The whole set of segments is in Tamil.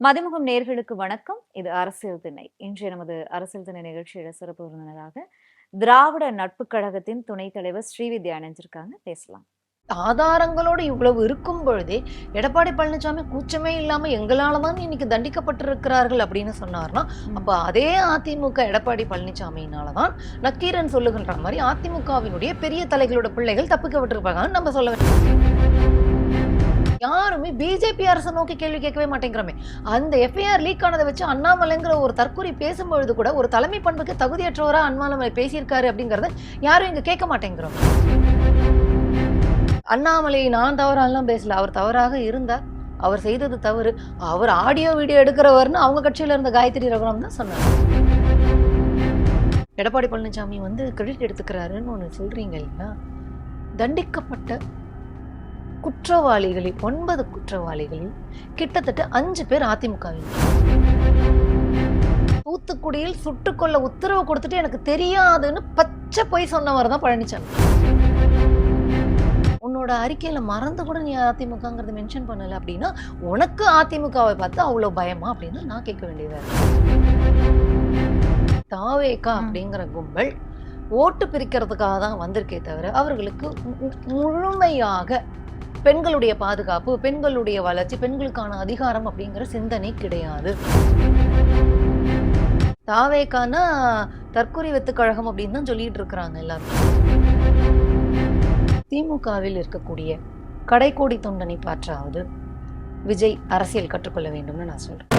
மதிமுகம் நேர்களுக்கு வணக்கம். இது அரசியல் திணை இன்றைய நமது அரசியல் திணை நிகழ்ச்சியில சிறப்பு விருந்தினராக திராவிட நட்பு கழகத்தின் துணைத் தலைவர் ஸ்ரீவித்யா இணைஞ்சிருக்காங்க. பேசலாம். ஆதாரங்களோடு இவ்வளவு இருக்கும் பொழுதே எடப்பாடி பழனிசாமி கூச்சமே இல்லாம எங்களால தான் இன்னைக்கு தண்டிக்கப்பட்டிருக்கிறார்கள் அப்படின்னு சொன்னார்னா அப்ப அதே அதிமுக எடப்பாடி பழனிசாமியினால தான் நக்கீரன் சொல்லுகின்ற மாதிரி அதிமுகவினுடைய பெரிய தலைகளோட பிள்ளைகள் தப்பிக்க விட்டுருப்பாங்கன்னு நம்ம சொல்ல வேண்டும் யாருமே பிஜேபி அரசை நோக்கி கேள்வி கேட்கவே மாட்டேங்கிறோமே. அந்த எஃப்ஐஆர் லீக் ஆனதை வச்சு அண்ணாமலைங்கிற ஒரு தற்கொலை பேசும்பொழுது கூட ஒரு தலைமை பண்புக்கு தகுதியற்றவரா அண்ணாமலை பேசியிருக்காரு அப்படிங்கறத யாரும் இங்க கேட்க மாட்டேங்கிறோம். அண்ணாமலை நான் தவறாலாம் பேசல. அவர் தவறாக இருந்தார். அவர் செய்தது தவறு. அவர் ஆடியோ வீடியோ எடுக்கிறவர்னு அவங்க கட்சியில இருந்த காயத்ரி ரகுராம் தான் சொன்னார். எடப்பாடி பழனிசாமி வந்து கிரெடிட் எடுத்துக்கிறாருன்னு ஒன்று சொல்றீங்க இல்லையா? தண்டிக்கப்பட்ட குற்றவாளிகளில் ஒன்பது குற்றவாளிகளில் கிட்டத்தட்ட அஞ்சு பேர் அதிமுகவினர் தூத்துக்குடியில் சுட்டுக்கொள்ள உத்தரவு கொடுத்துட்டு எனக்கு தெரியாதுன்னு பச்சை பொய் சொன்னவர் தான் பழனிசாமி உன்னோட அறிக்கையில மறந்து கூட நீ அதிமுகங்கிறத மென்ஷன் பண்ணல அப்படின்னா உனக்கு அதிமுகவை பார்த்து அவ்வளவு பயமா அப்படின்னு நான் கேட்க வேண்டியதா இருக்கு. தாவேக்கா அப்படிங்கிற கும்பல் ஓட்டு பிரிக்கிறதுக்காக தான் வந்திருக்கே தவிர அவர்களுக்கு முழுமையாக பெண்களுடைய பாதுகாப்பு பெண்களுடைய வளர்ச்சி பெண்களுக்கான அதிகாரம் அப்படிங்கிற சிந்தனை கிடையாது. தாவேக்கான தற்கொலை வெத்துக்கழகம் அப்படின்னு தான் சொல்லிட்டு இருக்கிறாங்க எல்லாரும். திமுகவில் இருக்கக்கூடிய கடைக்கோடி தொண்டனை பாற்றாவது விஜய் அரசியல் கற்றுக்கொள்ள வேண்டும்னு நான் சொல்றேன்.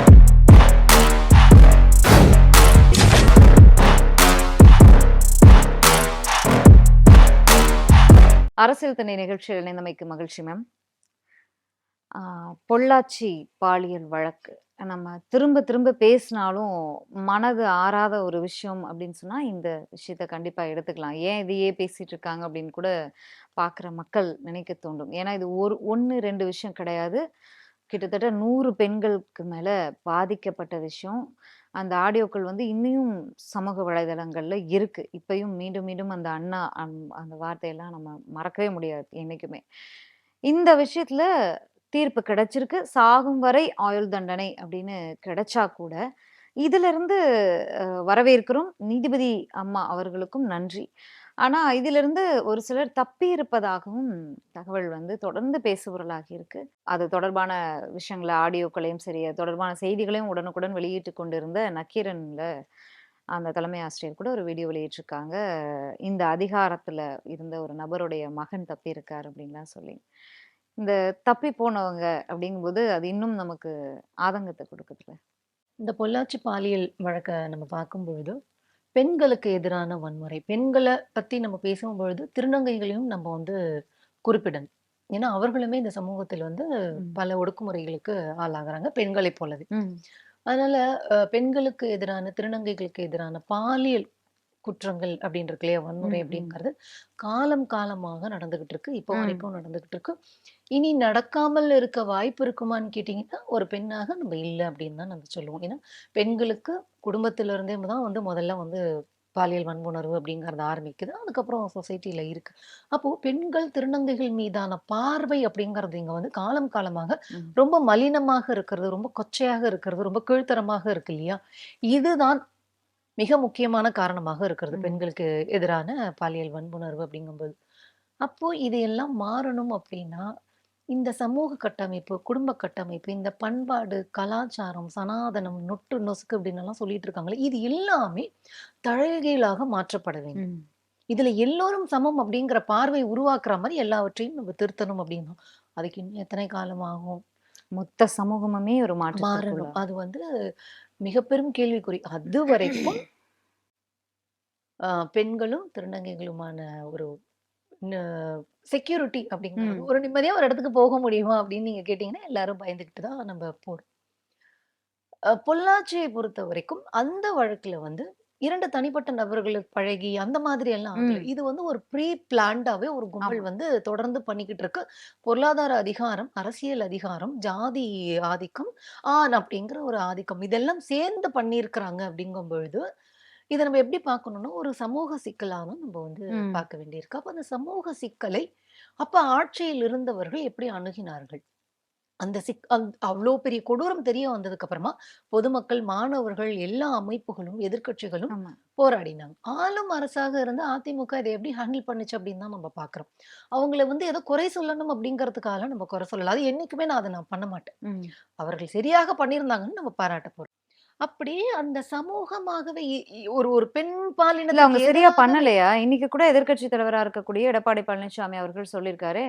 அரசியல் திணை நிகழ்ச்சியில் இணைந்தமைக்கு மகிழ்ச்சி மேம் ஆஹ் பொள்ளாச்சி பாலியல் வழக்கு. நம்ம திரும்ப திரும்ப பேசினாலும் மனது ஆறாத ஒரு விஷயம் அப்படின்னு சொன்னா இந்த விஷயத்த கண்டிப்பா எடுத்துக்கலாம். ஏன் இதையே பேசிட்டு இருக்காங்க அப்படின்னு கூட பார்க்குற மக்கள் நினைக்க தோண்டும் ஏன்னா இது ஒரு ஒன்று ரெண்டு விஷயம் கிடையாது. கிட்டத்தட்ட நூறு பெண்களுக்கு மேல பாதிக்கப்பட்ட விஷயம். அந்த ஆடியோக்கள் வந்து இன்னும் சமூக வலைதளங்கள்ல இருக்கு. இப்பயும் மீண்டும் மீண்டும் அந்த அண்ணா அம்- அந்த வார்த்தையெல்லாம் நம்ம மறக்கவே முடியாது என்னைக்குமே. இந்த விஷயத்துல தீர்ப்பு கிடைச்சிருக்கு. சாகும் வரை ஆயுள் தண்டனை அப்படின்னு கிடைச்சா கூட இதுல இருந்து அஹ், வரவேற்கிறோம். நீதிபதி அம்மா அவர்களுக்கும் நன்றி. ஆனா இதிலிருந்து ஒரு சிலர் தப்பி இருப்பதாகவும் தகவல் வந்து தொடர்ந்து பேசுபொருளாகி இருக்கு. அது தொடர்பான விஷயங்களை ஆடியோக்களையும் சரி அது தொடர்பான செய்திகளையும் உடனுக்குடன் வெளியிட்டு கொண்டிருந்த நக்கீரன்ல அந்த தலைமை ஆசிரியர் கூட ஒரு வீடியோ வெளியிட்டிருக்காங்க. இந்த அதிகாரத்துல இருந்த ஒரு நபருடைய மகன் தப்பி இருக்கார் அப்படின்லாம் சொல்லி. இந்த தப்பி போனவங்க அப்படிங்கும்போது அது இன்னும் நமக்கு ஆதங்கத்தை கொடுக்குதுல இந்த பொள்ளாச்சி பாலியல் வழக்கை நம்ம பார்க்கும்பொழுது பெண்களுக்கு எதிரான வன்முறை பெண்களை பத்தி நம்ம பேசும்பொழுது திருநங்கைகளையும் நம்ம வந்து குறிப்பிடணும் ஏன்னா அவர்களுமே இந்த சமூகத்தில் வந்து. பல ஒடுக்குமுறைகளுக்கு ஆளாகிறாங்க பெண்களைப் போலவே. அதனால அஹ், பெண்களுக்கு எதிரான திருநங்கைகளுக்கு எதிரான பாலியல் குற்றங்கள் அப்படின்னு இருக்கு இல்லையா வன்முறை. அப்படிங்கிறது. காலம் காலமாக நடந்துகிட்டு இருக்கு இப்போ. வரைக்கும் நடந்துகிட்டு இருக்கு இனி நடக்காமல் இருக்க வாய்ப்பு இருக்குமான்னு கேட்டிங்கன்னா ஒரு பெண்ணாக நம்ம இல்லை அப்படின்னு தான் நம்ம சொல்லுவோம். ஏன்னா பெண்களுக்கு குடும்பத்தில இருந்தே தான் வந்து முதல்ல வந்து பாலியல் வன்புணர்வு அப்படிங்கறது ஆரம்பிக்குது. அதுக்கப்புறம் சொசைட்டில இருக்கு. அப்போ பெண்கள் திருநங்கைகள் மீதான பார்வை அப்படிங்கிறது இங்க வந்து காலம் காலமாக. ரொம்ப மலினமாக இருக்கிறது ரொம்ப கொச்சையாக இருக்கிறது ரொம்ப கீழ்த்தரமாக இருக்கு இல்லையா? இதுதான் மிக முக்கியமான காரணமாக இருக்கிறது. பெண்களுக்கு எதிரான பாலியல் வன்புணர்வு அப்படிங்கும்போது. அப்போ இதையெல்லாம் மாறணும் அப்படின்னா இந்த சமூக கட்டமைப்பு குடும்ப கட்டமைப்பு இந்த பண்பாடு கலாச்சாரம் சனாதனம் நொட்டு நொசுக்கு அப்படின்னு எல்லாம் சொல்லிட்டு இருக்காங்களே இது எல்லாமே தழகீழாக மாற்றப்பட வேண்டும். இதுல எல்லோரும் சமம் அப்படிங்கிற பார்வை உருவாக்குற மாதிரி எல்லாவற்றையும் நம்ம திருத்தணும் அப்படின்னா அதுக்கு இன்னும் எத்தனை காலம் ஆகும்? மொத்த சமூகமுமே ஒரு மாறணும். அது வந்து மிக பெரும் கேள்விக்குறி. அது வரைக்கும் பெண்களும் திருநங்கைகளுமான ஒரு செக்யூரிட்டி அப்படிங்கிறது ம். ஒரு நிம்மதியா ஒரு இடத்துக்கு போக முடியுமா அப்படின்னு நீங்க கேட்டீங்கன்னா எல்லாரும் பயந்துக்கிட்டு தான் நம்ம போறோம் பொள்ளாச்சியை பொறுத்த வரைக்கும் அந்த வழக்குல வந்து இரண்டு தனிப்பட்ட நபர்களுக்கு பழகி அந்த மாதிரி எல்லாம். இது வந்து ஒரு ப்ரீ பிளான்டாவே ஒரு கும்பல். வந்து தொடர்ந்து பண்ணிக்கிட்டு இருக்கு பொருளாதார அதிகாரம் அரசியல் அதிகாரம் ஜாதி ஆதிக்கம் ஆண் அப்படிங்கிற ஒரு ஆதிக்கம் இதெல்லாம் சேர்ந்து பண்ணியிருக்கிறாங்க அப்படிங்கும் பொழுது இதை நம்ம எப்படி பார்க்கணும்னா ஒரு சமூக சிக்கலாக நம்ம வந்து. பார்க்க வேண்டியிருக்கு அப்ப அந்த சமூக சிக்கலை அப்ப ஆட்சியில் இருந்தவர்கள் எப்படி அணுகினார்கள் அந்த சிக் அந் அவ்ளோ பெரிய கொடூரம் தெரிய வந்ததுக்கு அப்புறமா பொதுமக்கள், மாணவர்கள் எல்லா அமைப்புகளும், எதிர்க்கட்சிகளும் ஆமா. போராடினாங்க. ஆளும் அரசாக இருந்த அதிமுக இத எப்படி ஹேண்டில் பண்ணுச்சு அப்படின்னு தான் நம்ம பார்க்குறோம். அவங்கள வந்து ஏதோ குறை சொல்லணும் அப்படிங்கிறதுக்காகலாம் நம்ம குறை சொல்லல. அது என்னைக்குமே நான் அத நான் பண்ண மாட்டேன். அவர்கள் சரியாக பண்ணியிருந்தாங்கன்னு நம்ம பாராட்ட போறோம். அப்படியே அந்த சமூகமாகவே இ இ ஒரு ஒரு பெண் இல்ல அவங்க சரியா பண்ணலையா? இன்னைக்கு கூட எதிர்க்கட்சி தலைவரா இருக்கக்கூடிய எடப்பாடி பழனிசாமி அவர்கள் சொல்லியிருக்காரு.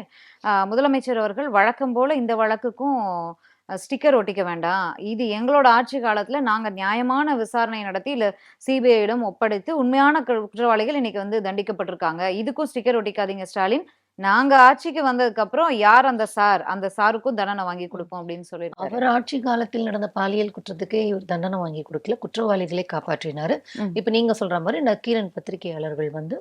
முதலமைச்சர் அவர்கள் வழக்கம் போல இந்த வழக்குக்கும் ஸ்டிக்கர் ஒட்டிக்க வேண்டாம். இது எங்களோட ஆட்சி காலத்துல நாங்க நியாயமான விசாரணை நடத்தி இல்ல சிபிஐயிடம் ஒப்படைத்து உண்மையான கு குற்றவாளிகள் இன்னைக்கு வந்து தண்டிக்கப்பட்டிருக்காங்க. இதுக்கும் ஸ்டிக்கர் ஒட்டிக்காதீங்க ஸ்டாலின். நாங்க ஆட்சிக்கு வந்ததுக்கு அப்புறம் யார் அந்த சார்? அந்த சாருக்கும் தண்டனை வாங்கி. குடுப்போம் அப்படின்னு சொல்லியிருக்காரு. அவர் ஆட்சி காலத்தில் நடந்த பாலியல் குற்றத்துக்கே இவர் தண்டனை வாங்கி குடுக்கல. குற்றவாளிகளை காப்பாற்றினாரு. இப்ப நீங்க சொல்ற மாரி நக்கீரன் பத்திரிகையாளர்கள் வந்து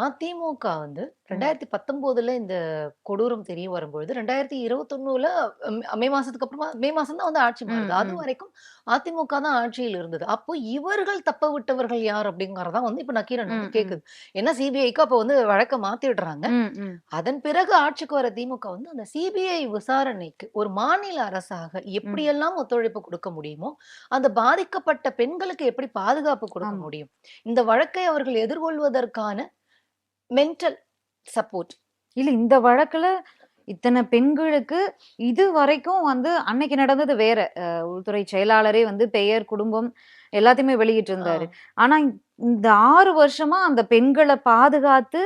அதிமுக வந்து ம். 2019ல இந்த கொடூரம் தெரிய வரும்பொழுது 2021ல ம் மே மாசத்துக்கு அப்புறமா மே மாசம் தான் வந்து ஆட்சி மாறுது. அது. வரைக்கும் அதிமுக தான் ஆட்சியில் இருந்தது. அப்போ இவர்கள் தப்ப விட்டவர்கள் யார் அப்படிங்கிறது தான் வந்து இப்ப நக்கீரன். கேக்குது. ஏன்னா சிபிஐக்கு அப்ப வந்து வழக்க மாத்தி விடுறாங்க. அதன் பிறகு ஆட்சிக்கு வர திமுக வந்து அந்த சிபிஐ விசாரணைக்கு ஒரு மாநில அரசாக. எப்படியெல்லாம் ஒத்துழைப்பு குடுக்க முடியுமோ, அந்த பாதிக்கப்பட்ட பெண்களுக்கு எப்படி பாதுகாப்பு குடுக்க. முடியும்? இந்த வழக்கை அவர்கள் எதிர்கொள்வதற்கான மென்டல் சப்போர்ட். இல்ல இந்த வழக்குல இத்தன பெண்களுக்கு இதுவரைக்கும் வந்து அன்னைக்கு நடந்தது வேற. உள்துறை செயலாளரே வந்து பெயர், குடும்பம் எல்லாத்தையுமே ஆ. வெளியிட்டிருந்தாரு. ஆனா இந்த 6 வருஷமா அந்த பெண்கள பாதுகாத்து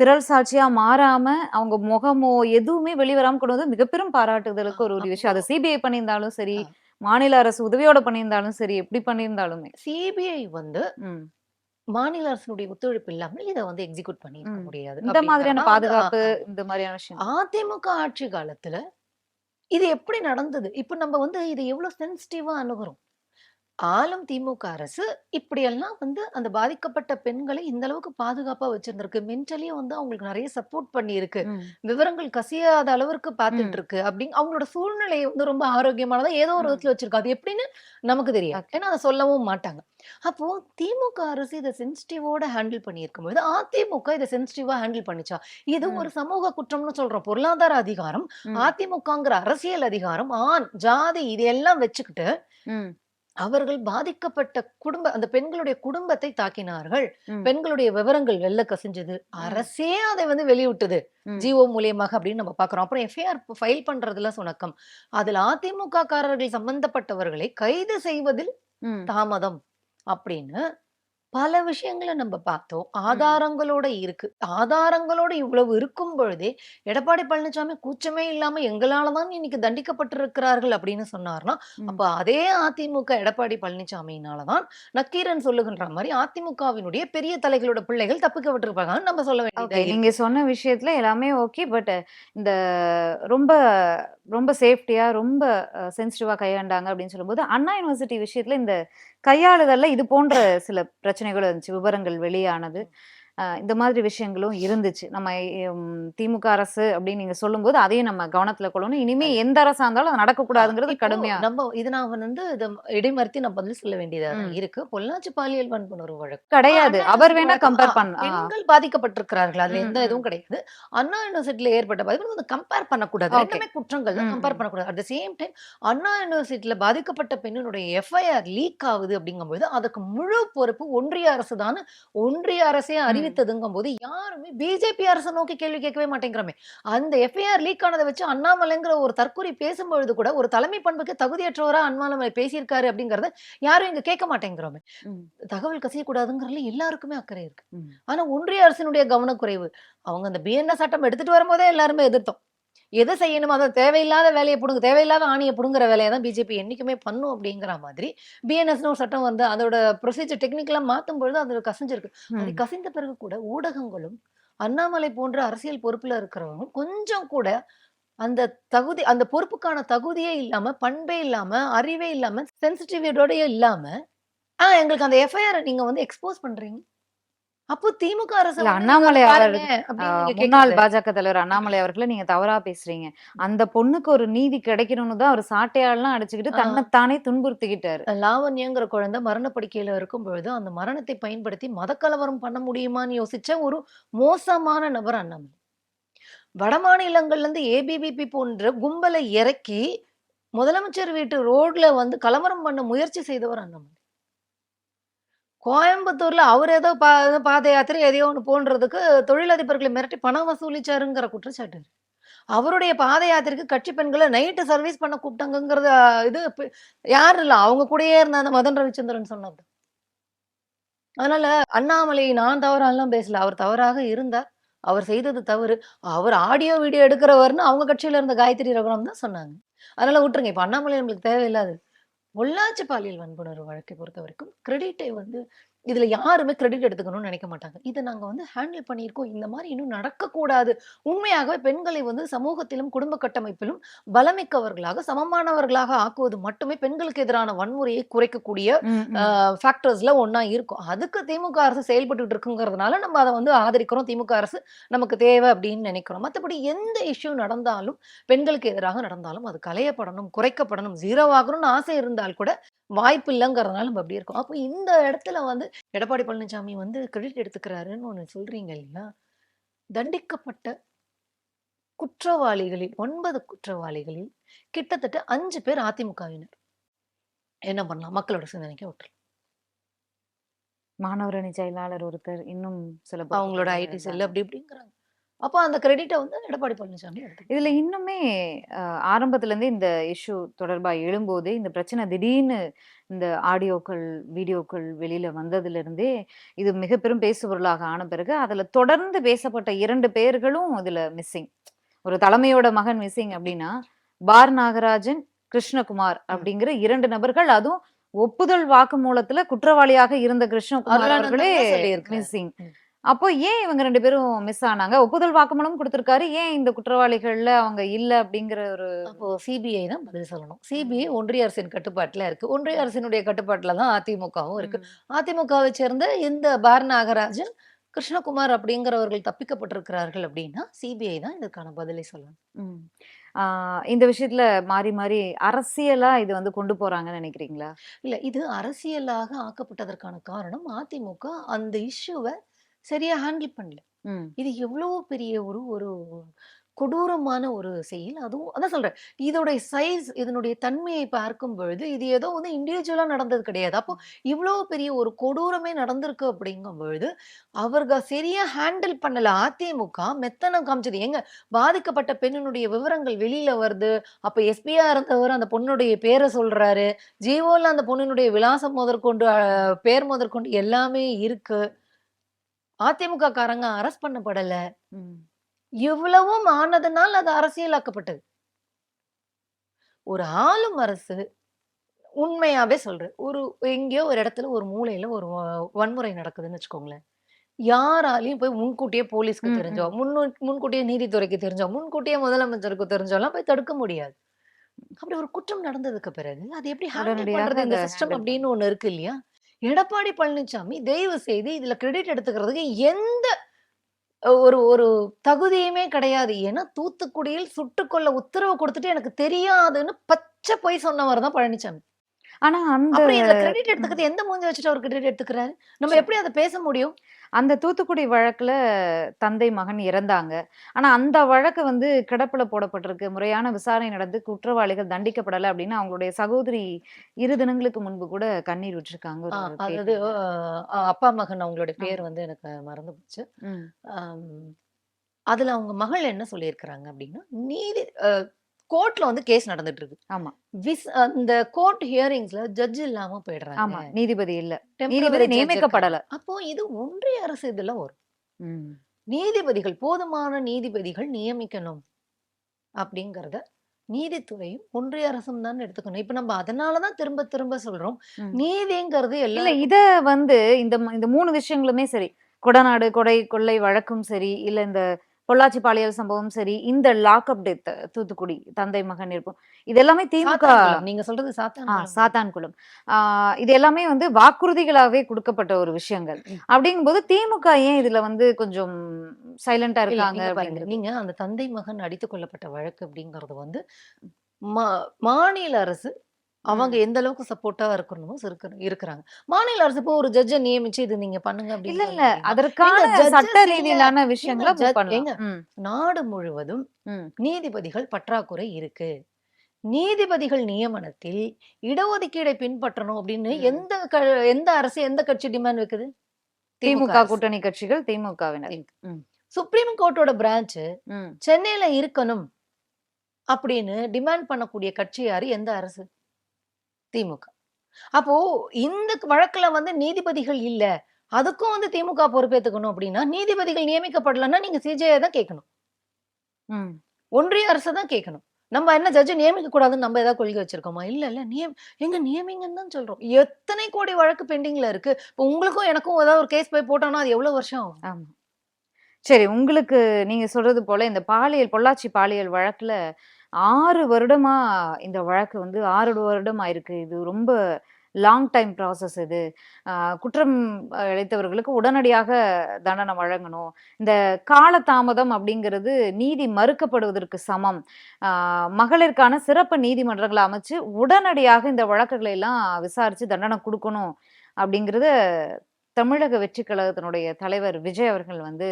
பிறல் சாட்சியா மாறாம, அவங்க முகமோ எதுவுமே வெளிவராம கொண்டு வந்து மிகப்பெரும் பாராட்டுதலுக்கு ஒரு ஒரு விஷயம். அது சிபிஐ பண்ணியிருந்தாலும் சரி. மாநில அரசு உதவியோட பண்ணியிருந்தாலும் சரி, எப்படி பண்ணியிருந்தாலுமே. சிபிஐ வந்து. மாநில அரசினுடைய ஒத்துழைப்பு இல்லாமல் இத வந்து எக்ஸிக்யூட் பண்ணியிருக்க ம். முடியாது. இந்த மாதிரியான பாதுகாப்பு. இந்த மாதிரியான விஷயம். அதிமுக ஆட்சி காலத்துல இது எப்படி நடந்தது? இப்ப நம்ம வந்து இத எவ்ளோ சென்சிட்டிவா அணுகுறோம். ஆளும் திமுக அரசு இப்படியெல்லாம் வந்து அந்த பாதிக்கப்பட்ட பெண்களை இந்த அளவுக்கு பாதுகாப்பா வச்சிருந்திருக்கு. மென்டலியும் வந்து அவங்களுக்கு நெறைய சப்போர்ட் பண்ணியிருக்கு. ம். விவரங்கள் கசியாத அளவிற்கு பார்த்துட்டு ம். இருக்கு. அப்படிங் அவங்களோட சூழ்நிலை வந்து ரொம்ப ஆரோக்கியமானதா ஏதோ ஒரு ம். விதத்துல வச்சிருக்கு. அது எப்படின்னு நமக்கு தெரியாது. ஓகே. ஏன்னா அத சொல்லவும் மாட்டாங்க. அப்போ திமுக அரசு இத சென்சிட்டிவோட ஹேண்டில் பண்ணியிருக்கும்போது, அதிமுக இத சென்சிட்டிவா ஹேண்டில் பண்ணுச்சா? இது ம். ஒரு சமூக குற்றம்னு சொல்றோம். பொருளாதார அதிகாரம், ம். அதிமுகங்கிற அரசியல் அதிகாரம், ஆண், ஜாதி இது எல்லாம் வச்சுக்கிட்டு ம். அவர்கள் பாதிக்கப்பட்ட குடும்ப அந்த பெண்களுடைய குடும்பத்தை தாக்கினார்கள். பெண்களுடைய விவரங்கள் வெளில கசிஞ்சது. அரசே அதை வந்து வெளியிட்டது. ஜிஓ மூலியமாக அப்படின்னு நம்ம பார்க்குறோம். அப்புறம் எஃப்ஐஆர் ஃபைல் பண்றதுல சுணக்கம். அதில் அதிமுக காரர்கள் சம்பந்தப்பட்டவர்களை கைது செய்வதில். தாமதம் அப்படின்னு பல விஷயங்கள நம்ம பார்த்தோம். ஆதாரங்களோட இருக்கு. ஆதாரங்களோட இவ்வளவு இருக்கும் பொழுதே, எடப்பாடி பழனிசாமி கூச்சமே இல்லாம எங்களால தான் இன்னைக்கு தண்டிக்கப்பட்டிருக்கிறார்கள் அப்படின்னு சொன்னார்னா, அப்ப. அதே அதிமுக எடப்பாடி பழனிசாமியினால தான் நக்கீரன் சொல்லுகின்ற மாரி அதிமுகவினுடைய பெரிய தலைகளோட பிள்ளைகள் தப்பிக்க விட்டிருப்பாங்கன்னு நம்ம சொல்ல வேண்டியதா. நீங்க சொன்ன விஷயத்துல எல்லாமே ஓகே. பட் இந்த ரொம்ப ரொம்ப சேஃப்டியா, ரொம்ப சென்சிட்டிவா கையாண்டாங்க அப்படின்னு சொல்லும்போது, அண்ணா யுனிவர்சிட்டி விஷயத்துல இந்த கையாளுதல்ல இது போன்ற சில பிரச்சனைகள் இருந்துச்சு. விவரங்கள் வெளியானது. இந்த மாதிரி விஷயங்களும் இருந்துச்சு. நம்ம திமுக அரசு அப்படின்னு நீங்க சொல்லும்போது, அதையும் நம்ம கவனத்துல கொள்ளணும். இனிமே. எந்த அரசா இருந்தாலும் அது நடக்கக்கூடாதுங்கிறது கடுமையா நம்ம இது நான் வந்து இத இடைமறுத்தி நான் பதில் சொல்ல வேண்டியதா தான் ம். இருக்கு. பொள்ளாச்சி பாலியல் வன்புணர்வு வழக்கு. கிடையாது. அவர் வேணா கம்பேர் பண்ண. பெண்கள் பாதிக்கப்பட்டிருக்கிறார்கள். அதுல எந்த. இதுவும் கிடையாது. அண்ணா யுனிவர்சிட்டியில ஏற்பட்ட பாதிப்பு வந்து கம்பேர் பண்ணக்கூடாது. 2மே குற்றங்கள் தான். கம்பேர். பண்ணக்கூடாது. At the same time Anna யுனிவர்சிட்டியில பாதிக்கப்பட்ட பெண்ணினுடைய எஃப்ஐஆர் லீக் ஆகுது அப்படிங்கும்போது, அதுக்கு முழு பொறுப்பு ஒன்றிய அரசு தான்னு ஒன்றிய அரசே ம். அறிவித்ததுங்கும்போது, யாருமே பிஜேபி அரச நோக்கி கேள்வி கேட்கவே மாட்டேங்கிறோமே. அந்த எஃப்ஐஆர் லீக் ஆனத வச்சு அண்ணாமலைங்கிற ஒரு தற்குறி பேசும்பொழுது கூட, ஒரு தலைமை பண்புக்கு தகுதியற்றவரா அண்ணாமலை பேசியிருக்காரு அப்படிங்கிறத யாரும் இங்க கேட்க மாட்டேங்கிறோமே. தகவல் கசியக்கூடாதுங்கிறதுல எல்லாருக்குமே அக்கறை இருக்கு. ஆனா ஒன்றிய அரசினுடைய கவனக்குறைவு. அவங்க அந்த பிஎன்எஸ் சட்டம் எடுத்துட்டு வரும்போதே எல்லாருமே எதிர்த்தோம். எது செய்யணுமோ அத தேவையில்லாத வேலைய புடுங்கு தேவையில்லாத ஆணிய புடுங்குற வேலைய தான் பிஜேபி என்னைக்குமே பண்ணும் அப்படிங்கிற மாதிரி, பிஎன்எஸ்ன்னு ஒரு சட்டம் வந்து அதோட ப்ரொசீஜர் டெக்னிக்கலா மாத்தும் பொழுது அது கசிஞ்சிருக்கு. அது. கசிந்த பிறகு கூட ஊடகங்களும், அண்ணாமலை போன்ற அரசியல் பொறுப்புல இருக்கிறவங்க கொஞ்சம் கூட அந்த தகுதி அந்த பொறுப்புக்கான தகுதியே இல்லாம, பண்பே இல்லாம, அறிவே இல்லாம, சென்சிட்டிவிட்டியோடயே இல்லாம, ஆ எங்களுக்கு அந்த எஃப்ஐஆர நீங்க வந்து எக்ஸ்போஸ் பண்றீங்க. அப்போ திமுக அரச அண்ணாமலை முன்னாள். பாஜக தலைவர் அண்ணாமலை அவர்கள நீங்க தவறா பேசுறீங்க. அந்த பொண்ணுக்கு ஒரு நீதி கிடைக்கணும்னு தான் அவர் சாட்டையால்லாம் அடிச்சுக்கிட்டு. தன்னைத்தானே துன்புறுத்திக்கிட்டாரு. லாவண்யாங்கிற குழந்தை மரண படுக்கையில இருக்கும் பொழுது, அந்த மரணத்தை பயன்படுத்தி மதக்கலவரம் பண்ண முடியுமான்னு யோசிச்ச ஒரு மோசமான நபர் அண்ணாமலை. வட மாநிலங்கள்ல இருந்து ஏபிவிபி போன்ற கும்பலை இறக்கி முதலமைச்சர் வீட்டு ரோட்ல வந்து கலவரம் பண்ண முயற்சி செய்தவர் அண்ணாமலை கோயம்புத்தூர்ல அவர் ஏதோ பா பாத யாத்திரை எதையோ ஒன்று போன்றதுக்கு தொழிலதிபர்களை மிரட்டி பணம் வசூலிச்சாருங்கிற குற்றச்சாட்டு அவருடைய பாத யாத்திரைக்கு கட்சி பெண்களை நைட்டு சர்வீஸ் பண்ண கூப்பிட்டாங்கங்கிறது இது யார் இல்லை அவங்க கூடயே இருந்த அந்த மதன் ரவிச்சந்திரன் சொன்னது. அதனால அண்ணாமலை நான் தவறாலாம் பேசல அவர் தவறாக இருந்தார். அவர் செய்தது தவறு. அவர் ஆடியோ வீடியோ எடுக்கிறவர்னு அவங்க கட்சியில இருந்த காயத்ரி ரகுராம் தான் சொன்னாங்க. அதனால விட்டுருங்க இப்ப அண்ணாமலை நம்மளுக்கு தேவையில்லாது பொள்ளாச்சி பாலியல் வன்புணர்வு வழக்கை பொறுத்த வரைக்கும் கிரெடிட்டை வந்து இதுல யாருமே கிரெடிட் எடுத்துக்கணும்னு நினைக்க மாட்டாங்க. இதை நாங்க வந்து ஹேண்டில் பண்ணியிருக்கோம். இந்த மாதிரி இன்னும் நடக்கக்கூடாது. உண்மையாகவே பெண்களை வந்து சமூகத்திலும் குடும்ப கட்டமைப்பிலும் பலமிக்கவர்களாக சமமானவர்களாக ஆக்குவது மட்டுமே பெண்களுக்கு எதிரான வன்முறையை குறைக்கக்கூடிய. ஃபேக்டர்ஸ்ல ஒண்ணா இருக்கும். அதுக்கு திமுக அரசு செயல்பட்டு இருக்குங்கிறதுனால நம்ம அதை வந்து ஆதரிக்கிறோம். திமுக அரசு நமக்கு தேவை அப்படின்னு நினைக்கிறோம். மற்றபடி எந்த இஷ்யூ நடந்தாலும் பெண்களுக்கு எதிராக நடந்தாலும் அது களையப்படணும் குறைக்கப்படணும் ஜீரோ ஆகணும்னு ஆசை இருந்தால் கூட வாய்ப்பு இல்லைங்கிறதுனால நம்ம அப்படி இருக்கோம். அப்போ இந்த இடத்துல வந்து எடப்பாடி பழனிசாமி வந்து கிரெடிட் எடுத்துக்கிறாருன்னு ஒண்ணு சொல்றீங்க இல்லையா? தண்டிக்கப்பட்ட குற்றவாளிகளில் ஒன்பது குற்றவாளிகளில் கிட்டத்தட்ட அஞ்சு பேர் அதிமுகவினர். என்ன பண்ணலாம்? மக்களோட சிந்தனைக்கு விட்டுறலாம் மாணவர் அணி செயலாளர் ஒருத்தர் இன்னும் சில அவங்களோட ஐடி இருந்தாங்க. செல் அப்படி இப்படிங்கிறாங்க. அப்போ அந்த கிரெடிட்டை வந்து எடப்பாடி பழனிசாமி இதுல இன்னுமே ஆரம்பத்துல இருந்தே இந்த இஷ்யூ தொடர்பா எழும்போது இந்த பிரச்சனை திடீர்னு இந்த ஆடியோக்கள் வீடியோக்கள் வெளியில வந்ததுல இருந்தே இது மிக பெரும் பேசுபொருளாக ஆன பிறகு அதுல தொடர்ந்து பேசப்பட்ட இரண்டு பேர்களும் இதுல மிஸ்ஸிங் ஒரு தலைமையோட மகன் மிஸ்ஸிங் அப்படின்னா பார் நாகராஜன் கிருஷ்ணகுமார் அப்படிங்கிற இரண்டு நபர்கள் அதுவும் ஒப்புதல் வாக்குமூலத்துல குற்றவாளியாக இருந்த கிருஷ்ணகுமார் அவர்களே. மிஸ்ஸிங். அப்போ ஏன் இவங்க ரெண்டு பேரும் மிஸ் ஆனாங்க? ஒப்புதல் வாக்குமூலம் கொடுத்திருக்காரு. ஏன் இந்த குற்றவாளிகள்ல அவங்க இல்ல அப்படிங்கிற ஒரு அப்போ சிபிஐ தான் பதில் சொல்லணும். சிபிஐ ஒன்றிய அரசின் கட்டுப்பாட்டுல இருக்கு. ஒன்றிய அரசினுடைய கட்டுப்பாட்டுல தான் அதிமுகவும் இருக்கு. அதிமுகவை சேர்ந்த இந்த பார் நாகராஜன் கிருஷ்ணகுமார் அப்படிங்கிறவர்கள் தப்பிக்கப்பட்டிருக்கிறார்கள் அப்படின்னா சிபிஐ தான் இதற்கான பதிலை சொல்லணும். இந்த விஷயத்துல மாறி மாறி அரசியலா இது வந்து கொண்டு போறாங்கன்னு நினைக்கிறீங்களா? இல்ல இது அரசியலாக ஆக்கப்பட்டதற்கான காரணம் அதிமுக. அந்த இஷ்யூவை சரியா ஹேண்டில் பண்ணல. இது எவ்வளவு பெரிய ஒரு ஒரு கொடூரமான ஒரு செயல். அதுவும் அதான் சொல்றேன். இதோடைய சைஸ் இதனுடைய தன்மையை பார்க்கும் பொழுது இது ஏதோ வந்து இண்டிவிஜுவலா நடந்தது கிடையாது. அப்போ இவ்வளவு பெரிய ஒரு கொடூரமே நடந்திருக்கு அப்படிங்கும் பொழுது அவர்கள் சரியா ஹேண்டில் பண்ணல. அதிமுக மெத்தனம் காமிச்சது. எங்க பாதிக்கப்பட்ட பெண்ணினுடைய விவரங்கள் வெளியில வருது. அப்ப எஸ்பியா இருந்தவர் அந்த பொண்ணுடைய பேரை சொல்றாரு. ஜீவோல அந்த பொண்ணினுடைய விலாசம் முதற்கொண்டு பேர் முதற்கொண்டு எல்லாமே இருக்கு. அதிமுக காரங்க அரெஸ்ட் பண்ணப்படல. இவ்வளவும் ஆனதுனால் அது அரசியலாக்கப்பட்டது. ஒரு ஆளும் அரசு உண்மையாவே சொல்றேன். ஒரு எங்கேயோ ஒரு இடத்துல ஒரு மூலையில ஒரு வன்முறை நடக்குதுன்னு வச்சுக்கோங்களேன். யாராலையும் போய் முன்கூட்டியே போலீஸ்க்கு தெரிஞ்சோ முன்னு முன்கூட்டியே நீதித்துறைக்கு தெரிஞ்சோ முன்கூட்டியே முதலமைச்சருக்கு தெரிஞ்சோலாம் போய் தடுக்க முடியாது. அப்படி ஒரு குற்றம் நடந்ததுக்கு பிறகு அது எப்படி ஹேண்டில் பண்றது இந்த சிஸ்டம் அப்படின்னு ஒண்ணு இருக்கு இல்லையா? எடப்பாடி பழனிசாமி தயவு செய்து இதுல கிரெடிட் எடுத்துக்கிறதுக்கு எந்த ஒரு ஒரு தகுதியுமே கிடையாது. ஏன்னா தூத்துக்குடியில் சுட்டுக்கொள்ள உத்தரவு கொடுத்துட்டு எனக்கு தெரியாதுன்னு பச்சை போய் சொன்னவர் தான் பழனிசாமி ஆனா அந்த கிரெடிட் எடுத்துக்கிறது எந்த மூஞ்சி வச்சுட்டு அவர் கிரெடிட் எடுத்துக்கிறாரு? நம்ம எப்படி அதை பேச முடியும்? அந்த தூத்துக்குடி வழக்குல தந்தை மகன் இறந்தாங்க. ஆனா அந்த வழக்கு வந்து கிடப்புல போடப்பட்டிருக்கு. முறையான விசாரணை நடந்து குற்றவாளிகள் தண்டிக்கப்படல அப்படின்னு அவங்களுடைய சகோதரி இரு தினங்களுக்கு முன்பு கூட கண்ணீர் விட்டுருக்காங்க அதாவது அப்பா மகன் அவங்களுடைய பேர் வந்து எனக்கு மறந்து போச்சு. அதுல அவங்க மகள் என்ன சொல்லியிருக்கிறாங்க அப்படின்னா நீதி கோர்ட்ல வந்து கேஸ் நடந்துட்டு இருக்கு ஆமா. விஸ் அந்த கோர்ட் ஹியரிங்ஸ்ல ஜட்ஜ் இல்லாம ஆமா. போயிடுறாங்க நீதிபதி இல்ல. நீதிபதி நியமிக்கப்படல. அப்போ இது ஒன்றிய அரசு இதுல வரும். நீதிபதிகள் போதுமான நீதிபதிகள் நியமிக்கணும் அப்படிங்கறத நீதித்துறையும் ஒன்றிய அரசும் தான் எடுத்துக்கணும். இப்ப நம்ம அதனாலதான் திரும்ப திரும்ப சொல்றோம். நீதிங்கிறது இல்ல எல்லாம் இத வந்து இந்த இந்த மூணு விஷயங்களுமே சரி. கொடநாடு கொடை கொள்ளை வழக்கும் சரி இல்ல இந்த பொள்ளாச்சி பாலியல் சம்பவம் சரி இந்த லாக்அப் டெத் தூத்துக்குடி தந்தை மகன் இருக்கும். இது எல்லாமே திமுக. நீங்க சொல்றது சாத்தான் சாத்தான்குளம் இது எல்லாமே வந்து வாக்குறுதிகளாகவே கொடுக்கப்பட்ட ஒரு விஷயங்கள். அப்படிங்கும்போது திமுக ஏன் இதுல வந்து கொஞ்சம் சைலண்டா இருக்காங்க நீங்க அந்த தந்தை மகன் அடித்துக் கொள்ளப்பட்ட வழக்கு அப்படிங்கறது வந்து மாநில அரசு அவங்க எந்த அளவுக்கு சப்போர்ட்டா இருக்கணுமோ இருக்கிற- இருக்கிறாங்க. மாநில அரசு இப்போ ஒரு ஜட்ஜை நியமிச்சு இது நீங்க பண்ணுங்க அப்படின்னு இல்ல. அதற்கான சட்ட. ரீதியிலான விஷயங்களை நாடு முழுவதும் நீதிபதிகள் பற்றாக்குறை இருக்கு. நீதிபதிகள் நியமனத்தில் இடஒதுக்கீடை பின்பற்றணும் அப்படின்னு. எந்த எந்த அரசு எந்த கட்சி டிமாண்ட் வைக்குது? திமுக. கூட்டணி கட்சிகள் திமுகவினர். சுப்ரீம் கோர்ட்டோட பிரான்ச் சென்னையில இருக்கணும் அப்படின்னு டிமாண்ட் பண்ணக்கூடிய கட்சி யாரு? எந்த அரசு? திமுக. அப்போ இந்த வழக்குல வந்து நீதிபதிகள் இல்ல. அதுக்கும் வந்து திமுக பொறுப்பேத்துக்கணும் அப்படின்னா நீதிபதிகள் நியமிக்கப்படலன்னா நீங்க சிஜிஐ தான் கேட்கணும். ஒன்றிய அரசை தான் கேட்கணும் நம்ம என்ன ஜட்ஜ் நியமிக்க கூடாதுன்னு நம்ம ஏதாவது கொள்கை வச்சிருக்கோமா? இல்ல இல்ல. நியம் எங்க நியமிங்கன்னு தான் சொல்றோம். எத்தனை கோடி வழக்கு பெண்டிங்ல இருக்கு? இப்போ உங்களுக்கும் எனக்கும் ஏதாவது ஒரு கேஸ் போய் போட்டோம்னா அது எவ்வளவு வருஷம் ஆகும்? ஆமா. சரி உங்களுக்கு நீங்க சொல்றது போல இந்த பாலியல் பொள்ளாச்சி பாலியல் வழக்குல ஆறு வருடமா இந்த வழக்கு வந்து ஆறு வருடம் ஆயிருக்கு இது ரொம்ப லாங் டைம் ப்ராசஸ் இது. குற்றம் இழைத்தவர்களுக்கு உடனடியாக தண்டனை வழங்கணும். இந்த காலதாமதம் அப்படிங்கிறது நீதி மறுக்கப்படுவதற்கு சமம். மகளிருக்கான சிறப்பு நீதிமன்றங்களை அமைச்சு உடனடியாக இந்த வழக்குகளை எல்லாம் விசாரிச்சு தண்டனை கொடுக்கணும் அப்படிங்கிறத தமிழக வெற்றி கழகத்தினுடைய தலைவர் விஜய் அவர்கள் வந்து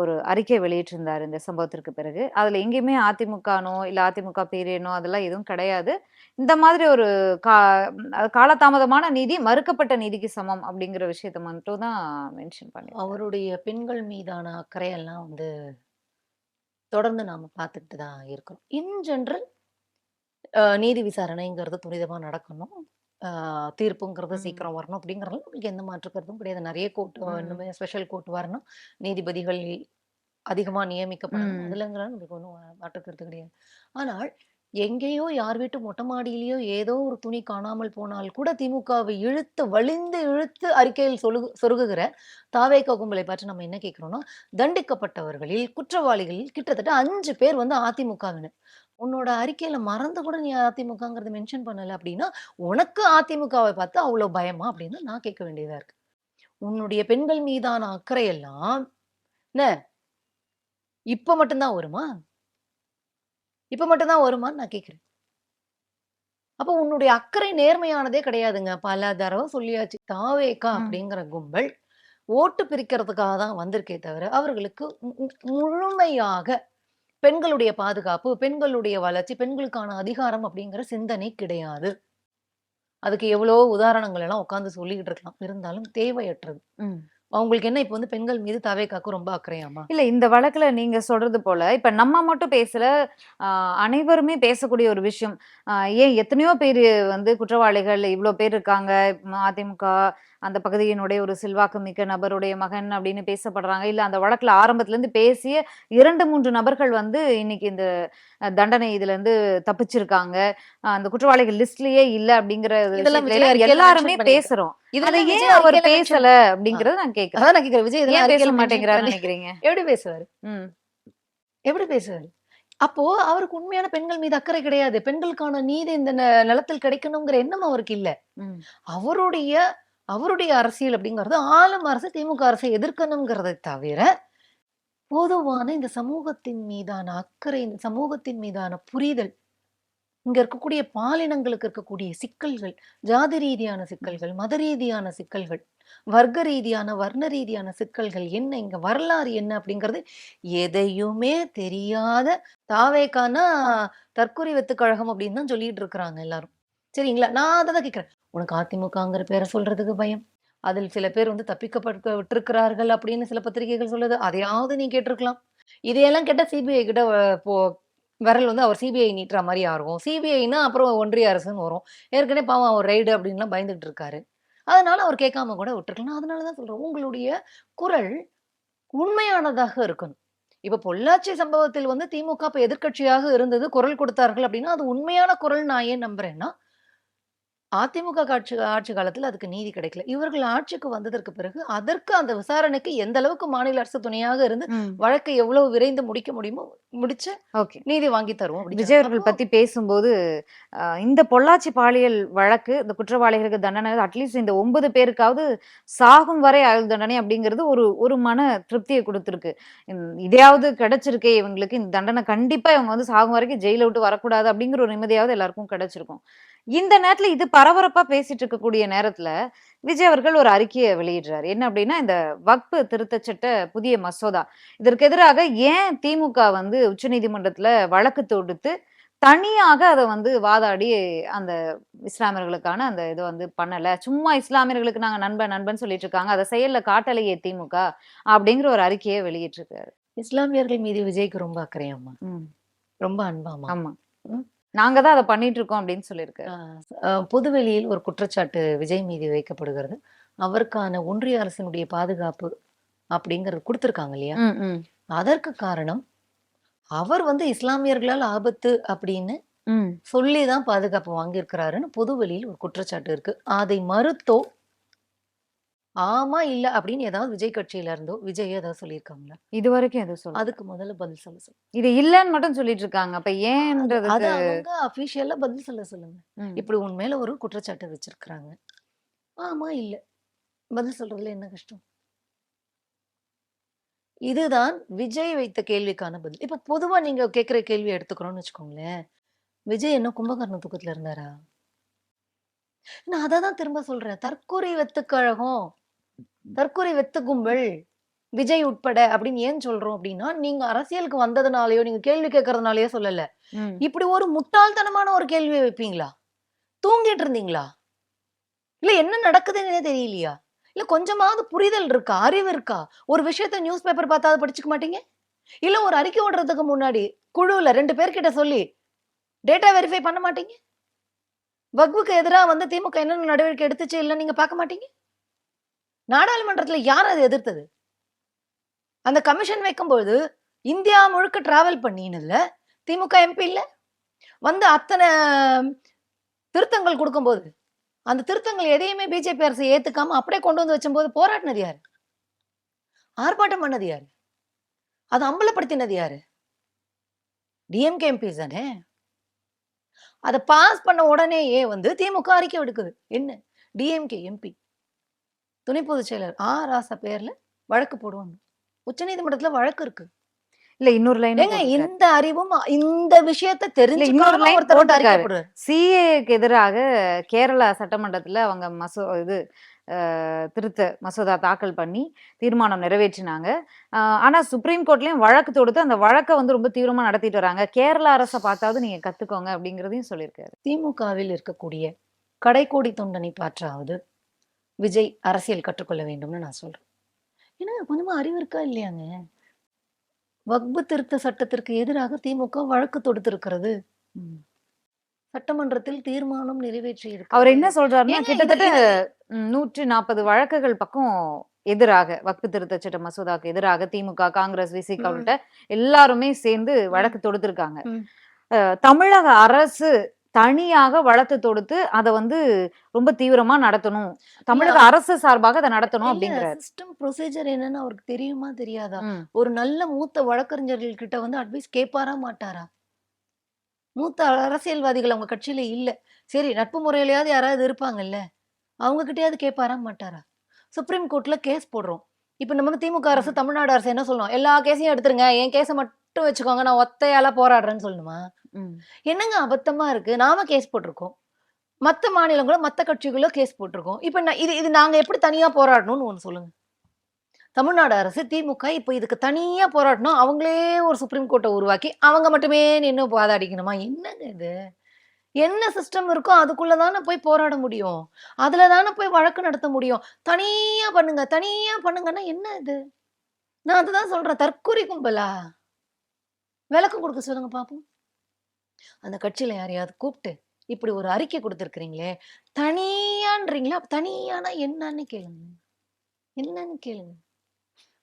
ஒரு அறிக்கை வெளியிட்டிருந்தார் இந்த சம்பவத்திற்கு பிறகு. அதில் எங்கேயுமே அதிமுகனோ இல்லை அதிமுக பேரேனோ அதெல்லாம் எதுவும் கிடையாது. இந்த மாதிரி ஒரு கா அது காலதாமதமான நீதி மறுக்கப்பட்ட நீதிக்கு சமம் அப்படிங்கிற விஷயத்த மட்டும் தான் மென்ஷன் பண்ணி அவருடைய பெண்கள் மீதான அக்கறையெல்லாம் வந்து தொடர்ந்து நாம் பார்த்துக்கிட்டு தான் இருக்கிறோம். இன் ஜென்ரல் நீதி விசாரணைங்கிறது துரிதமாக நடக்கணும். தீர்ப்புங்கிறது. சீக்கிரம் வரணும் அப்படிங்கறதுல நம்மளுக்கு எந்த மாற்று கருத்தும் கிடையாது நிறைய கோர்ட். இன்னுமே ஸ்பெஷல் கோர்ட் வரணும் நீதிபதிகள் அதிகமா நியமிக்கப்படணும் ம். அதுலங்கிறது நம்மளுக்கு ஒன்றும் மாற்று கருத்து கிடையாது ஆனால் எங்கேயோ யார் வீட்டு மொட்டை மாடியிலயோ ஏதோ ஒரு துணி காணாமல் போனால் கூட திமுகவை இழுத்து வலிந்து இழுத்து அறிக்கையில் சொலுகு சொருகுகிற தாவேக கும்பலை பற்றி நம்ம என்ன கேட்கிறோம்னா தண்டிக்கப்பட்டவர்களில் குற்றவாளிகளில் கிட்டத்தட்ட அஞ்சு பேர் வந்து அதிமுகவினர் உன்னோட அறிக்கையில மறந்து கூட நீ அதிமுகங்கிறத மென்ஷன் பண்ணல அப்படின்னா உனக்கு அதிமுகவை பார்த்து அவ்வளவு பயமா அப்படின்னு நான் கேட்க வேண்டியதா இருக்கு. உன்னுடைய பெண்கள் மீதான அக்கறை எல்லாம் என்ன? இப்ப மட்டும்தான் வருமா? இப்ப மட்டும்தான் வருமான்னு நான் கேக்குறேன் அப்போ உன்னுடைய அக்கறை நேர்மையானதே கிடையாதுங்க. பல தடவை சொல்லியாச்சு தாவேக்கா. அப்படிங்கிற கும்பல் ஓட்டு பிரிக்கிறதுக்காக தான் வந்திருக்கே தவிர அவர்களுக்கு முழுமையாக பெண்களுடைய பாதுகாப்பு பெண்களுடைய வளர்ச்சி பெண்களுக்கான அதிகாரம் அப்படிங்கிற சிந்தனை கிடையாது. அதுக்கு எவ்வளோ உதாரணங்கள் எல்லாம் உட்காந்து சொல்லிக்கிட்டு இருக்கலாம். இருந்தாலும் தேவையற்றது. அவங்களுக்கு என்ன இப்ப வந்து பெண்கள் மீது தாவேக்காக்கு ரொம்ப அக்கறையாமா இல்ல இந்த வழக்குல நீங்க சொல்றது போல இப்ப நம்ம மட்டும் பேசல அனைவருமே பேசக்கூடிய ஒரு விஷயம். ஆஹ் ஏன் எத்தனையோ பேர் வந்து குற்றவாளிகள் இவ்ளோ பேர் இருக்காங்க அதிமுக அந்த பகுதியினுடைய ஒரு செல்வாக்கு மிக்க நபருடைய மகன் அப்படின்னு பேசப்படுறாங்க. இல்ல அந்த வழக்குல ஆரம்பத்துல இருந்து பேசிய இரண்டு மூன்று நபர்கள் வந்து இன்னைக்கு இந்த தண்டனை இதுல இருந்து தப்பிச்சிருக்காங்க அந்த குற்றவாளிகள் லிஸ்ட்லயே இல்ல அப்படிங்கிற எல்லாருமே. பேசுறோம். அவர் பேசல அப்படிங்கறத நான் கேக்குறேன் அதான் நான் கேக்குறேன் விஜய் பேச மாட்டேங்கிறாரு நினைக்கிறீங்க? எப்படி பேசுவாரு? எப்படி பேசுவாரு? அப்போ அவருக்கு உண்மையான பெண்கள் மீது அக்கறை கிடையாது. பெண்களுக்கான நீதி இந்த நிலத்தில் கிடைக்கணுங்கிற எண்ணம் அவருக்கு இல்ல. அவருடைய அவருடைய அரசியல் அப்படிங்கிறது ஆளும் அரசு திமுக அரசை எதிர்க்கணுங்கிறதை தவிர பொதுவான இந்த சமூகத்தின் மீதான அக்கறை இந்த சமூகத்தின் மீதான புரிதல் இங்க இருக்கக்கூடிய பாலினங்களுக்கு இருக்கக்கூடிய சிக்கல்கள் ஜாதி ரீதியான சிக்கல்கள் மத ரீதியான சிக்கல்கள் வர்க்க ரீதியான வர்ண ரீதியான சிக்கல்கள் என்ன இங்க வரலாறு என்ன அப்படிங்கிறது எதையுமே தெரியாத தாவேக்கான தற்கொலை வெத்து கழகம் அப்படின்னு தான் சொல்லிட்டு இருக்கிறாங்க எல்லாரும். சரிங்களா? நான் அதை தான் கேட்குறேன். உனக்கு அதிமுகங்கிற பேரை சொல்கிறதுக்கு பயம். அதில் சில பேர் வந்து தப்பிக்கப்பட்டு விட்டிருக்கிறார்கள் அப்படின்னு சில பத்திரிகைகள் சொல்லுது. அதையாவது நீ கேட்டிருக்கலாம். இதையெல்லாம் கேட்டால் சிபிஐ கிட்ட போ விரல் வந்து அவர் சிபிஐ நீட்டுற மாதிரி ஆகும் சிபிஐனா அப்புறம் ஒன்றிய அரசுன்னு வரும். ஏற்கனவே பாவம் அவர் ரைடு அப்படின்லாம் பயந்துகிட்டு இருக்காரு. அதனால அவர் கேட்காம கூட விட்டுருக்கலாம். அதனால தான் சொல்கிறேன் உங்களுடைய குரல் உண்மையானதாக இருக்கணும். இப்போ பொள்ளாச்சி சம்பவத்தில் வந்து திமுக இப்போ எதிர்க்கட்சியாக இருந்தது குரல் கொடுத்தார்கள் அப்படின்னா அது உண்மையான குரல் நான் ஏன் நம்புறேன்னா அதிமுக ஆட்சி ஆட்சி காலத்துல அதுக்கு நீதி கிடைக்கல. இவர்கள் ஆட்சிக்கு வந்ததற்கு பிறகு அதற்கு அந்த விசாரணைக்கு எந்த அளவுக்கு மாநில அரசு துணையாக இருந்து வழக்கை எவ்வளவு விரைந்து முடிக்க முடியுமோ முடிச்சு ஓகே. நீதி வாங்கி தருவோம் விஜய் அவர்கள் பத்தி பேசும்போது இந்த பொள்ளாச்சி பாலியல் வழக்கு இந்த குற்றவாளிகளுக்கு தண்டனை அட்லீஸ்ட் இந்த ஒன்பது பேருக்காவது சாகும் வரை ஆயுள் தண்டனை அப்படிங்கிறது ஒரு ஒரு மன திருப்தியை கொடுத்துருக்கு. இதையாவது கிடைச்சிருக்கே இவங்களுக்கு இந்த தண்டனை கண்டிப்பா இவங்க வந்து சாகும் வரைக்கும் ஜெயில விட்டு வரக்கூடாது அப்படிங்கிற ஒரு நிம்மதியாவது எல்லாருக்கும் கிடைச்சிருக்கும். இந்த நேரத்துல இது பரபரப்பா பேசிட்டு இருக்கக்கூடிய நேரத்துல விஜய் அவர்கள் ஒரு அறிக்கையை வெளியிடுறாரு. என்ன அப்படின்னா இந்த வக்பு திருத்தச் சட்ட புதிய மசோதா. இதற்கு எதிராக ஏன் திமுக வந்து உச்சநீதிமன்றத்துல வழக்கு தொடுத்து தனியாக அதை வந்து வாதாடி அந்த இஸ்லாமியர்களுக்கான அந்த இதை வந்து பண்ணல? சும்மா இஸ்லாமியர்களுக்கு நாங்க நண்பன் நண்பன் சொல்லிட்டு இருக்காங்க. அதை செயல்ல காட்டலையே திமுக அப்படிங்கிற ஒரு அறிக்கையை வெளியிட்டிருக்காரு. இஸ்லாமியர்கள் மீது விஜய்க்கு ரொம்ப அக்கறையாமா ரொம்ப அன்பாமா ஆமா. நாங்க தான் அதை பண்ணிட்டு இருக்கோம் அப்படின்னு சொல்லியிருக்காரு ஆஹ் பொதுவெளியில் ஒரு குற்றச்சாட்டு விஜய் மீது வைக்கப்படுகிறது. அவருக்கான ஒன்றிய அரசினுடைய பாதுகாப்பு அப்படிங்கறது கொடுத்திருக்காங்க இல்லையா? அதற்கு காரணம் அவர் வந்து இஸ்லாமியர்களால் ஆபத்து அப்படின்னு. சொல்லிதான் பாதுகாப்பு வாங்கியிருக்கிறாருன்னு பொதுவெளியில் ஒரு குற்றச்சாட்டு இருக்கு. அதை மறுத்தோ ஆமா இல்ல அப்படின்னு ஏதாவது விஜய் கட்சியில இருந்தோ விஜய் ஏதாவது சொல்லியிருக்காங்களா? இது வரைக்கும் எதுவும் சொல்ல அதுக்கு முதல்ல பதில் சொல்ல சொல்லுங்க இது இல்லைன்னு மட்டும் சொல்லிட்டு இருக்காங்க. அப்ப அது ஏன்றதுக்கு அவங்க அபிஷியலா பதில் சொல்ல சொல்லுங்க. இப்படி உன் மேல ஒரு குற்றச்சாட்டு வச்சிருக்கிறாங்க. ஆமா இல்ல. பதில் சொல்றதுல என்ன கஷ்டம்? இதுதான் விஜய் வைத்த கேள்விக்கான பதில். இப்ப பொதுவா நீங்க கேக்குற கேள்வி எடுத்துக்கிறோம்னு வச்சுக்கோங்களேன். விஜய் என்ன கும்பகர்ண தூக்கத்துல இருந்தாரா? நான் அதை தான் திரும்ப சொல்றேன். தற்கொலை வெத்து கழகம். தற்கொலை வெத்து கும்பல் விஜய் உட்பட அப்படின்னு ஏன் சொல்றோம் அப்படின்னா நீங்க அரசியலுக்கு வந்ததுனாலயோ நீங்க கேள்வி கேட்கறதுனாலயோ சொல்லல. இப்படி ஒரு முட்டாள்தனமான ஒரு கேள்வியை வைப்பீங்களா? தூங்கிட்டு இருந்தீங்களா? இல்ல என்ன நடக்குதுன்னே தெரியலையா? இல்ல கொஞ்சமாவது புரிதல் இருக்கா? அறிவு இருக்கா? ஒரு விஷயத்த நியூஸ் பேப்பர் பார்த்தா அதை படிச்சுக்க மாட்டீங்க? இல்ல ஒரு அறிக்கை ஓடுறதுக்கு முன்னாடி குழுவுல ரெண்டு பேர்கிட்ட சொல்லி டேட்டா வெரிஃபை பண்ண மாட்டீங்க? வக்புக்கு எதிரா வந்து திமுக என்னென்ன நடவடிக்கை எடுத்துச்சு இல்ல நீங்க பார்க்க மாட்டீங்க? நாடாளுமன்றத்தில் யார் அதை எதிர்த்தது? அந்த கமிஷன் வைக்கும்போது இந்தியா முழுக்க டிராவல் பண்ணினதுல திமுக எம்பி இல்லை. வந்து அத்தனை திருத்தங்கள் கொடுக்கும்போது அந்த திருத்தங்கள் எதையுமே பிஜேபி அரசு ஏத்துக்காம அப்படியே கொண்டு வந்து வச்சும்போது போராடினது யாரு? ஆர்ப்பாட்டம் பண்ணது யாரு? அது அம்பலப்படுத்தினது யாரு? டிஎம்கே எம்பி தானே? அதை பாஸ் பண்ண உடனேயே வந்து திமுக அறிக்கை விடுக்குது என்ன? டிஎம்கே எம்பி துணை பொதுச் செயலர் ஆ. ராசா பேர்ல வழக்கு போடுவாங்க. உச்சநீதிமன்றத்துல வழக்கு இருக்கு. இல்ல இன்னொரு லைன் இந்த அறிவும் இந்த விஷயத்தை இன்னொரு அறிக்கை போட்டிருக்காரு. போடுறாரு. சிஏக்கு எதிராக கேரளா சட்டமன்றத்துல அவங்க மசோ இது திருத்த மசோதா தாக்கல் பண்ணி தீர்மானம் நிறைவேற்றினாங்க. ஆனா சுப்ரீம் கோர்ட்லயும் வழக்கு தொடுத்து அந்த வழக்கை வந்து ரொம்ப தீவிரமா நடத்திட்டு வராங்க. கேரளா அரசை பார்த்தாவது நீங்க கத்துக்கோங்க அப்படிங்கறதையும் சொல்லியிருக்காரு. திமுகவில் இருக்கக்கூடிய கடைக்கோடி தொண்டனை பாற்றாவது விஜய் அரசியல் கற்றுக்கொள்ள வேண்டும்னு நான் சொல்றேன். ஏன்னா கொஞ்சமா அறிவு இருக்கா இல்லையாங்க? வக்பு திருத்த சட்டத்திற்கு எதிராக திமுக வழக்கு தொடுத்திருக்கிறது. சட்டமன்றத்தில் தீர்மானம் நிறைவேற்றி அவர் என்ன சொல்றாருன்னா கிட்டத்தட்ட நூற்றி நாற்பது வழக்குகள் பக்கம் எதிராக வக்பு திருத்த சட்ட மசோதாக்கு எதிராக திமுக காங்கிரஸ் விசிக. உள்ளிட்ட எல்லாருமே சேர்ந்து வழக்கு தொடுத்திருக்காங்க. தமிழக அரசு தனியாக வழக்கு தொடுத்து அதை வந்து ரொம்ப தீவிரமா நடத்தணும். தமிழக அரசு சார்பாக அதை நடத்தணும் அப்படிங்கிறாரு. சிஸ்டம் ப்ரொசீஜர் என்னன்னு அவருக்கு தெரியுமா தெரியாதா. ஒரு நல்ல மூத்த வழக்கறிஞர்கள் கிட்ட வந்து அட்வைஸ் கேட்பாரா மாட்டாரா? மூத்த அரசியல்வாதிகள் அவங்க கட்சியில இல்ல. சரி நட்பு முறையிலயாவது யாராவது இருப்பாங்கல்ல அவங்க கிட்டயாவது கேட்பாரா மாட்டாரா? சுப்ரீம் கோர்ட்ல கேஸ் போடுறோம். இப்ப நமக்கு திமுக அரசு தமிழ்நாடு அரசு என்ன சொல்லணும் எல்லா கேஸையும் எடுத்துருங்க. என் கேஸை மட்டும் வச்சுக்கோங்க. நான் ஒத்தையால போராடுறேன்னு சொல்லணுமா. என்னங்க அபத்தமா இருக்கு? நாம கேஸ் போட்டிருக்கோம். மற்ற மாநிலங்களும் மற்ற கட்சிகளும் கேஸ் போட்டிருக்கோம். இப்ப நான் இது இது நாங்க எப்படி தனியா போராடணும்னு ஒன்று சொல்லுங்க. தமிழ்நாடு அரசு திமுக இப்போ இதுக்கு தனியா போராடணும். அவங்களே ஒரு சுப்ரீம் கோர்ட்டை உருவாக்கி அவங்க மட்டுமே நின்று வாதாடிக்கணுமா என்னங்க இது? என்ன சிஸ்டம் இருக்கோ அதுக்குள்ளே தானே போய் போராட முடியும். அதுல தானே போய் வழக்கு நடத்த முடியும். தனியா பண்ணுங்க தனியா பண்ணுங்கன்னா என்ன இது? நான் அதுதான் சொல்றேன். தற்கொலை கும்பலா? விளக்கம் கொடுக்க சொல்லுங்க பாப்போம். அந்த கட்சியில யாரையாவது கூப்பிட்டு இப்படி ஒரு அறிக்கை கொடுத்துருக்குறீங்களே தனியான்றீங்களா? தனியானா என்னன்னு கேளுங்க. என்னன்னு கேளுங்க.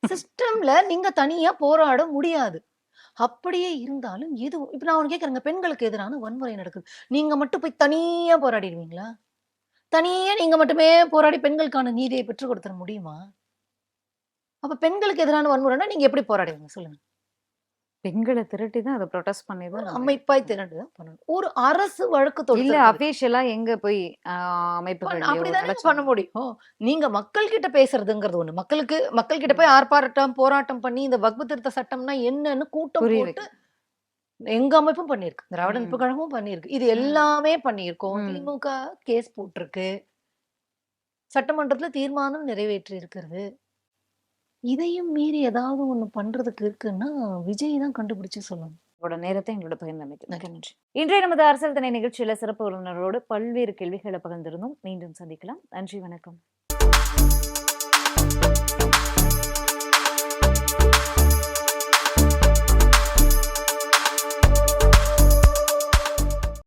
சிஸ்டம்ல நீங்க தனியா போராட முடியாது. அப்படியே இருந்தாலும் எது இப்ப நான் ஒண்ணு கேட்குறேங்க பெண்களுக்கு எதிரான வன்முறை நடக்குது. நீங்க மட்டும் போய் தனியா போராடிடுவீங்களா? தனியே நீங்க மட்டுமே போராடி பெண்களுக்கான நீதியை பெற்றுக் கொடுத்துட முடியுமா? அப்ப பெண்களுக்கு எதிரான வன்முறைனா நீங்க எப்படி போராடுவீங்க? சொல்லுங்க. பெண்களை திரட்டி தான் அதை ப்ரொடெஸ்ட் பண்ணி தான் அமைப்பாய் திரண்டு தான் பண்ணணும். ஒரு அரசு வழக்கு இல்ல அபிஷியலா எங்க போய் அமைப்புகள்லயோ அப்படிதானே பண்ண முடியும்? நீங்க மக்கள் கிட்ட பேசுறதுங்கிறது ஒண்ணு. மக்களுக்கு மக்கள் கிட்ட போய் ஆர்ப்பாட்டம் போராட்டம் பண்ணி இந்த வக்பு திருத்த சட்டம்னா என்னன்னு கூட்டம் போட்டு எங்க அமைப்பும் பண்ணிருக்கு திராவிட. நட்பு கழகமும் பண்ணிருக்கு இது எல்லாமே பண்ணியிருக்கோம். திமுக கேஸ் போட்டிருக்கு. சட்டமன்றத்துல தீர்மானம் நிறைவேற்றி இருக்கிறது இதையும் மீறி ஏதாவது ஒண்ணு பண்றதுக்கு இருக்குன்னா விஜய் தான் கண்டுபிடிச்சு சொல்லணும். உங்களோட நேரத்தை எங்களோட பகிர்ந்தமைக்கு மிக்க நன்றி. இன்றைய நமது அரசியல் திணை நிகழ்ச்சியில சிறப்பு விருந்தினரோடு பல்வேறு கேள்விகளை பகிர்ந்திருந்தோம். மீண்டும் சந்திக்கலாம். நன்றி வணக்கம்.